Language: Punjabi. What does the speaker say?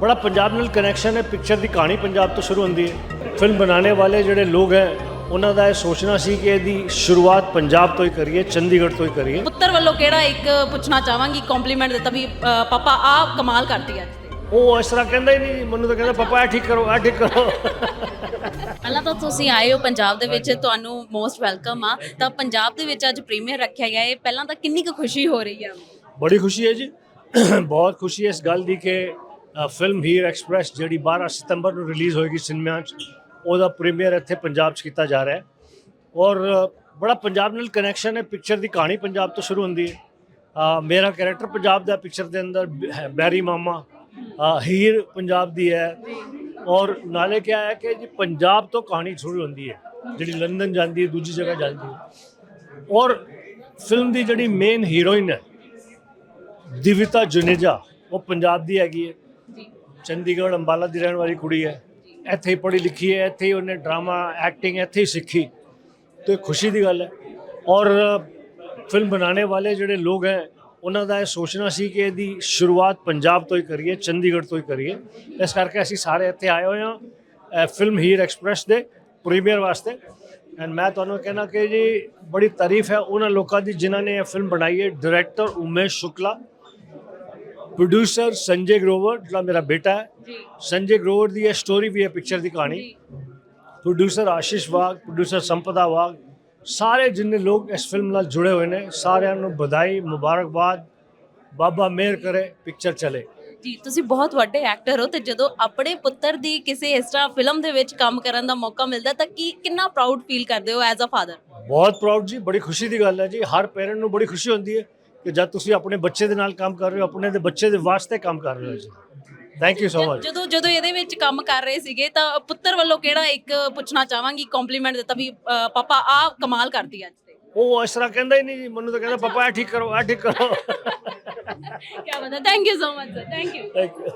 ਬੜਾ ਪੰਜਾਬ ਨਾਲ ਕਨੈਕਸ਼ਨ ਹੈ। ਪਿਕਚਰ ਦੀ ਕਹਾਣੀ ਪੰਜਾਬ ਤੋਂ ਸ਼ੁਰੂ ਹੁੰਦੀ ਹੈ। ਫਿਲਮ ਬਣਾਉਣੇ ਵਾਲੇ ਜਿਹੜੇ ਲੋਕ ਹੈ ਉਹਨਾਂ ਦਾ ਇਹ ਸੋਚਣਾ ਸੀ ਕਿ ਇਹਦੀ ਸ਼ੁਰੂਆਤ ਪੰਜਾਬ ਤੋਂ ਹੀ ਕਰੀਏ ਚੰਡੀਗੜ੍ਹ ਤੋਂ ਹੀ ਕਰੀਏ। ਪੁੱਤਰ ਵੱਲੋਂ ਕਿਹੜਾ ਇੱਕ ਪੁੱਛਣਾ ਚਾਹਾਂਗੀ ਕੰਪਲੀਮੈਂਟ ਦਿੱਤਾ ਵੀ ਅ, ਪਾਪਾ ਆ ਕਮਾਲ ਕਰਤੀ ਅੱਜ ਤੇ। ਉਹ ਇਸ ਤਰ੍ਹਾਂ ਕਹਿੰਦਾ ਹੀ ਨਹੀਂ ਮੈਨੂੰ ਤਾਂ ਕਹਿੰਦਾ ਪਾਪਾ ਇਹ ਠੀਕ ਕਰੋ ਇਹ ਠੀਕ ਕਰੋ। ਪਹਿਲਾਂ ਤਾਂ ਤੁਸੀਂ ਆਏ ਹੋ ਪੰਜਾਬ ਦੇ ਵਿੱਚ ਤੁਹਾਨੂੰ ਮੋਸਟ ਵੈਲਕਮ ਆ। ਤਾਂ ਪੰਜਾਬ ਦੇ ਵਿੱਚ ਅੱਜ ਪ੍ਰੀਮੀਅਰ ਰੱਖਿਆ ਗਿਆ ਹੈ ਪਹਿਲਾਂ ਤਾਂ ਕਿੰਨੀ ਕੁ ਖੁਸ਼ੀ ਹੋ ਰਹੀ ਆ? ਬੜੀ ਖੁਸ਼ੀ ਹੈ ਜੀ। ਬਹੁਤ ਖੁਸ਼ੀ ਹੈ ਇਸ ਗੱਲ ਦੀ ਕਿ ਫਿਲਮ ਹੀਰ ਐਕਸਪ੍ਰੈਸ ਜਿਹੜੀ 12 ਸਤੰਬਰ ਨੂੰ ਰਿਲੀਜ਼ ਹੋਏਗੀ ਸਿਨੇਮਾ 'ਚ, ਉਹਦਾ ਪ੍ਰੀਮੀਅਰ ਇੱਥੇ ਪੰਜਾਬ 'ਚ ਕੀਤਾ ਜਾ ਰਿਹਾ ਹੈ। ਔਰ ਬੜਾ ਪੰਜਾਬ ਨਾਲ ਕਨੈਕਸ਼ਨ ਹੈ ਪਿਕਚਰ ਦੀ ਕਹਾਣੀ ਪੰਜਾਬ ਤੋਂ ਸ਼ੁਰੂ ਹੁੰਦੀ ਹੈ। ਮੇਰਾ ਕੈਰੈਕਟਰ ਪੰਜਾਬ ਦਾ ਪਿਕਚਰ ਦੇ ਅੰਦਰ ਬੈਰੀ ਮਾਮਾ। ਹੀਰ ਪੰਜਾਬ ਦੀ ਹੈ। ਔਰ ਨਾਲੇ ਕਿਹਾ ਹੈ ਕਿ ਜੀ ਪੰਜਾਬ ਤੋਂ ਕਹਾਣੀ ਸ਼ੁਰੂ ਹੁੰਦੀ ਹੈ, ਜਿਹੜੀ ਲੰਡਨ ਜਾਂਦੀ ਹੈ, ਦੂਜੀ ਜਗ੍ਹਾ ਜਾਂਦੀ ਹੈ। ਔਰ ਫਿਲਮ ਦੀ ਜਿਹੜੀ ਮੇਨ ਹੀਰੋਇਨ ਹੈ, ਦਿਵਿਤਾ ਜੁਨੇਜਾ, ਉਹ ਪੰਜਾਬ ਦੀ ਹੈਗੀ ਹੈ। ਚੰਡੀਗੜ੍ਹ ਅੰਬਾਲਾ ਦੀ ਰਹਿਣ ਵਾਲੀ ਕੁੜੀ ਹੈ। ਇੱਥੇ ਹੀ ਪੜ੍ਹੀ ਲਿਖੀ ਹੈ, ਇੱਥੇ ਹੀ ਉਹਨੇ ਡਰਾਮਾ ਐਕਟਿੰਗ ਇੱਥੇ ਹੀ ਸਿੱਖੀ। ਤੇ ਖੁਸ਼ੀ ਦੀ ਗੱਲ ਹੈ। ਔਰ ਫਿਲਮ ਬਣਾਉਣੇ ਵਾਲੇ ਜਿਹੜੇ ਲੋਕ ਹੈ, ਉਹਨਾਂ ਦਾ ਇਹ ਸੋਚਣਾ ਸੀ ਕਿ ਇਹਦੀ ਸ਼ੁਰੂਆਤ ਪੰਜਾਬ ਤੋਂ ਹੀ ਕਰੀਏ, ਚੰਡੀਗੜ੍ਹ ਤੋਂ ਹੀ ਕਰੀਏ। ਇਸ ਕਰਕੇ ਅਸੀਂ ਸਾਰੇ ਇੱਥੇ ਆਏ ਹੋਏ ਹਾਂ ਫਿਲਮ ਹੀਰ ਐਕਸਪ੍ਰੈਸ ਦੇ ਪ੍ਰੀਮੀਅਰ ਵਾਸਤੇ। ਐਂਡ ਮੈਂ ਤੁਹਾਨੂੰ ਕਹਿਣਾ ਕਿ ਜੀ, ਬੜੀ ਤਾਰੀਫ ਹੈ ਉਹਨਾਂ ਲੋਕਾਂ ਦੀ ਜਿਨ੍ਹਾਂ ਨੇ ਇਹ ਫਿਲਮ ਬਣਾਈ ਹੈ। ਡਾਇਰੈਕਟਰ ਉਮੇਸ਼ ਸ਼ੁਕਲਾ ਪ੍ਰੋਡਿਊਸਰ ਸੰਜੇ ਗਰੋਵਰ ਜਿਹੜਾ ਮੇਰਾ ਬੇਟਾ ਹੈ ਜੀ। ਸੰਜੇ ਗਰੋਵਰ ਦੀ ਇਹ ਸਟੋਰੀ ਵੀ ਹੈ ਪਿਕਚਰ ਦੀ ਕਹਾਣੀ। ਪ੍ਰੋਡਿਊਸਰ ਆਸ਼ੀਸ਼ ਵਾਗ ਪ੍ਰੋਡਿਊਸਰ ਸੰਪਦਾ ਵਾਗ ਸਾਰੇ ਜਿੰਨੇ ਲੋਕ ਇਸ ਫਿਲਮ ਨਾਲ ਜੁੜੇ ਹੋਏ ਨੇ ਸਾਰਿਆਂ ਨੂੰ ਵਧਾਈ ਮੁਬਾਰਕਬਾਦ ਬਾਬਾ ਮਿਹਰ ਕਰੇ ਪਿਕਚਰ ਚਲੇ। ਜੀ ਤੁਸੀਂ ਬਹੁਤ ਵੱਡੇ ਐਕਟਰ ਹੋ ਤੇ ਜਦੋਂ ਆਪਣੇ ਪੁੱਤਰ ਦੀ ਕਿਸੇ ਇਸ ਤਰ੍ਹਾਂ ਫਿਲਮ ਦੇ ਵਿੱਚ ਕੰਮ ਕਰਨ ਦਾ ਮੌਕਾ ਮਿਲਦਾ ਤਾਂ ਕੀ ਕਿੰਨਾ ਪ੍ਰਾਊਡ ਫੀਲ ਕਰਦੇ ਹੋ ਐਜ਼ ਅ ਫਾਦਰ ਬਹੁਤ ਪ੍ਰਾਊਡ ਜੀ ਬੜੀ ਖੁਸ਼ੀ ਦੀ ਗੱਲ ਹੈ ਜੀ ਹਰ ਪੇਰੈਂਟ ਨੂੰ ਬੜੀ ਖੁਸ਼ੀ ਹੁੰਦੀ ਹੈ। ਕਿ ਜਦ ਤੁਸੀਂ ਆਪਣੇ ਬੱਚੇ ਦੇ ਨਾਲ ਕੰਮ ਕਰ ਰਹੇ ਹੋ ਆਪਣੇ ਦੇ ਬੱਚੇ ਦੇ ਵਾਸਤੇ ਕੰਮ ਕਰ ਰਹੇ ਹੋ ਜੀ। ਥੈਂਕ ਯੂ ਸੋ ਮਚ ਜਦੋਂ ਜਦੋਂ ਇਹਦੇ ਵਿੱਚ ਕੰਮ ਕਰ ਰਹੇ ਸੀਗੇ ਤਾਂ ਪੁੱਤਰ ਵੱਲੋਂ ਕਿਹੜਾ ਇੱਕ ਪੁੱਛਣਾ ਚਾਹਾਂਗੀ ਕੰਪਲੀਮੈਂਟ ਦਿੱਤਾ ਵੀ ਅ, ਪਾਪਾ ਆ ਕਮਾਲ ਕਰਤੀ ਅੱਜ ਤੇ। ਉਹ ਇਸ ਤਰ੍ਹਾਂ ਕਹਿੰਦਾ ਹੀ ਨਹੀਂ ਜੀ ਮੈਨੂੰ ਤਾਂ ਕਹਿੰਦਾ ਪਾਪਾ ਇਹ ਠੀਕ ਕਰੋ ਇਹ ਠੀਕ ਕਰੋ। ਕੀ ਬਤਾ thank you so much sir thank you thank you